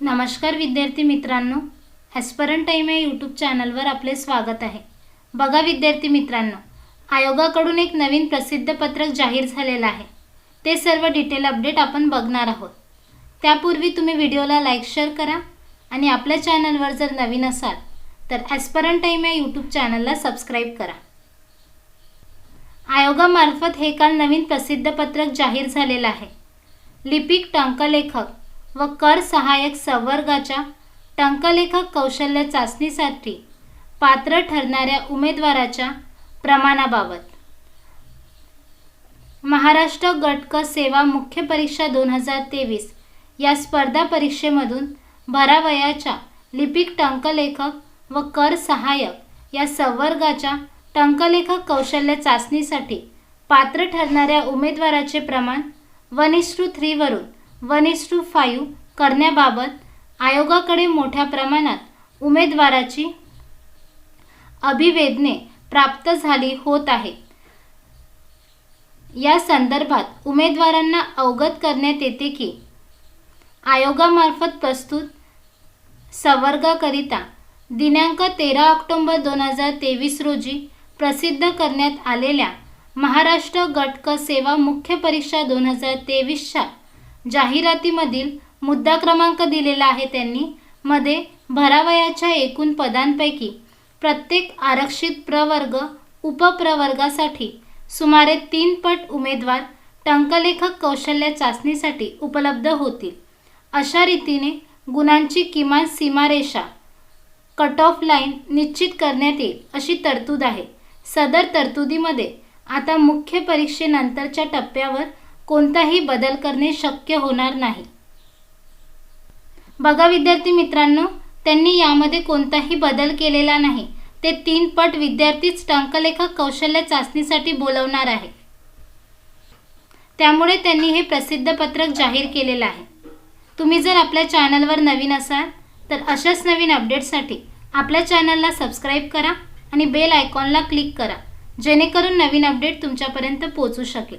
नमस्कार विद्यार्थी मित्रांनो हॅस्परन टाईम या यूट्यूब चॅनलवर आपले स्वागत आहे. बघा विद्यार्थी मित्रांनो आयोगाकडून एक नवीन प्रसिद्ध पत्रक जाहीर झालेलं आहे. ते सर्व डिटेल अपडेट आपण बघणार आहोत. त्यापूर्वी तुम्ही व्हिडिओला लाईक शेअर करा आणि आपल्या चॅनलवर जर नवीन असाल तर ॲस्परन टाईम या यूट्यूब चॅनलला सबस्क्राईब करा. आयोगामार्फत हे काल नवीन प्रसिद्ध पत्रक जाहीर झालेलं आहे. लिपिक टंकलेखक व कर सहाय्यक संवर्गाच्या टंकलेखक कौशल्य चाचणीसाठी पात्र ठरणाऱ्या उमेदवाराच्या प्रमाणाबाबत. महाराष्ट्र गटक सेवा मुख्य परीक्षा दोन हजार तेवीस या स्पर्धा परीक्षेमधून भरावयाच्या लिपिक टंकलेखक व कर सहाय्यक या संवर्गाच्या टंकलेखक कौशल्य चाचणीसाठी पात्र ठरणाऱ्या उमेदवाराचे प्रमाण वन इस टू थ्रीवरून वन इस टू फाईव्ह करण्याबाबत आयोगाकडे मोठ्या प्रमाणात उमेदवाराची अभिवेदने प्राप्त झाली होत आहेत. या संदर्भात उमेदवारांना अवगत करण्यात येते की आयोगामार्फत प्रस्तुत संवर्गाकरिता दिनांक तेरा ऑक्टोंबर दोन हजार तेवीस रोजी प्रसिद्ध करण्यात आलेल्या महाराष्ट्र गटक सेवा मुख्य परीक्षा दोन हजार तेवीसच्या जाहिरातीमधील मुद्दा क्रमांक दिलेला आहे त्यांनी. मध्ये भरावयाच्या एकूण पदांपैकी प्रत्येक आरक्षित प्रवर्ग उपप्रवर्गासाठी सुमारे तीन पट उमेदवार टंकलेखक कौशल्य चाचणीसाठी उपलब्ध होतील. अशा रीतीने गुणांची किमान सीमारेषा कट ऑफ लाईन निश्चित करण्यात येईल अशी तरतूद आहे. सदर तरतुदीमध्ये आता मुख्य परीक्षेनंतरच्या टप्प्यावर कोणताही बदल करणे शक्य होणार नाही. बघा विद्यार्थी मित्रांनो त्यांनी यामध्ये कोणताही बदल केलेला नाही. ते तीन पट विद्यार्थीच टंकलेखक कौशल्य चाचणीसाठी बोलवणार आहे त्यामुळे त्यांनी हे प्रसिद्ध पत्रक जाहीर केलेलं आहे. तुम्ही जर आपल्या चॅनलवर नवीन असाल तर अशाच नवीन अपडेटसाठी आपल्या चॅनलला सबस्क्राईब करा आणि बेल आयकॉनला क्लिक करा जेणेकरून नवीन अपडेट तुमच्यापर्यंत पोहोचू शकेल.